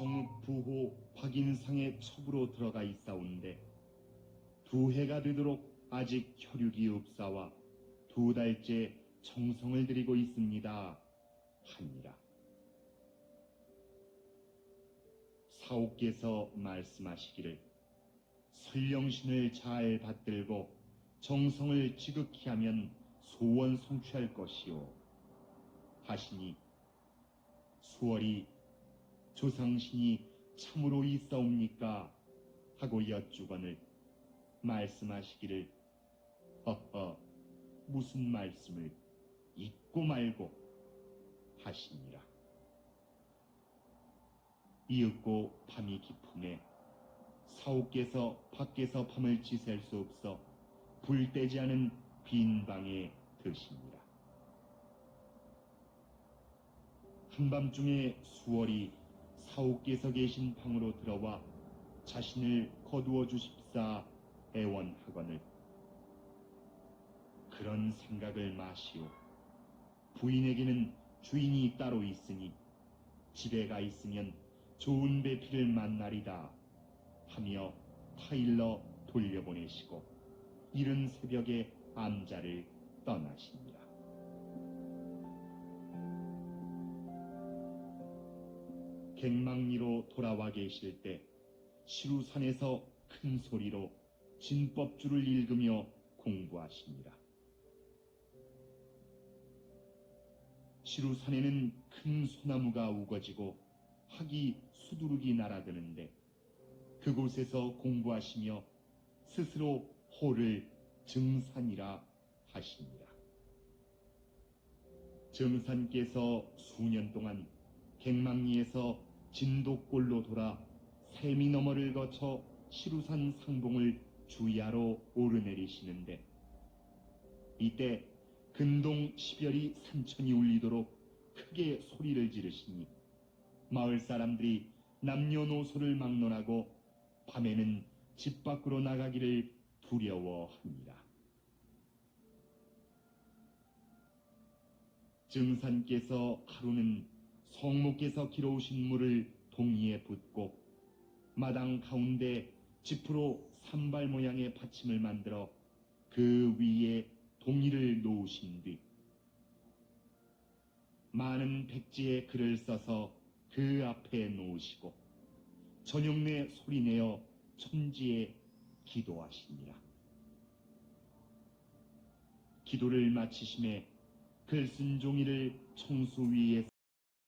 정읍 부호 확인상의 첩으로 들어가 있사온데 두 해가 되도록 아직 혈육이 없사와 두 달째 정성을 들이고 있습니다. 하니라. 사옥께서 말씀하시기를 설령신을 잘 받들고 정성을 지극히 하면 소원 성취할 것이요 하시니 수월이 조상신이 참으로 있사옵니까? 하고 여쭈거늘 말씀하시기를 허허 무슨 말씀을 잊고 말고 하시니라. 이윽고 밤이 깊음에 사옥께서 밖에서 밤을 지샐 수 없어 불 떼지 않은 빈 방에 드시니라 한밤중에 수월이 사옥께서 계신 방으로 들어와 자신을 거두어 주십사 애원하거늘 그런 생각을 마시오 부인에게는 주인이 따로 있으니 집에 가 있으면 좋은 배필을 만나리다 하며 타일러 돌려보내시고 이른 새벽에 암자를 떠나시니라. 갱망리로 돌아와 계실 때 시루산에서 큰 소리로 진법주를 읽으며 공부하시니라. 시루산에는 큰 소나무가 우거지고 학이 수두룩이 날아드는데 그곳에서 공부하시며 스스로 호를 증산이라 하시니라. 정산께서 수년 동안 갱망리에서 진도골로 돌아 세미 너머를 거쳐 시루산 상봉을 주야로 오르내리시는데 이때 근동 십열이 산천이 울리도록 크게 소리를 지르시니 마을 사람들이 남녀노소를 막론하고 밤에는 집 밖으로 나가기를 두려워합니다. 증산께서 하루는 성모께서 길어오신 물을 동이에 붓고 마당 가운데 지프로 산발 모양의 받침을 만들어 그 위에 동이를 놓으신 뒤 많은 백지에 글을 써서 그 앞에 놓으시고 저녁내 소리내어 천지에 기도하시니라. 기도를 마치심에 글쓴 종이를 청수 위에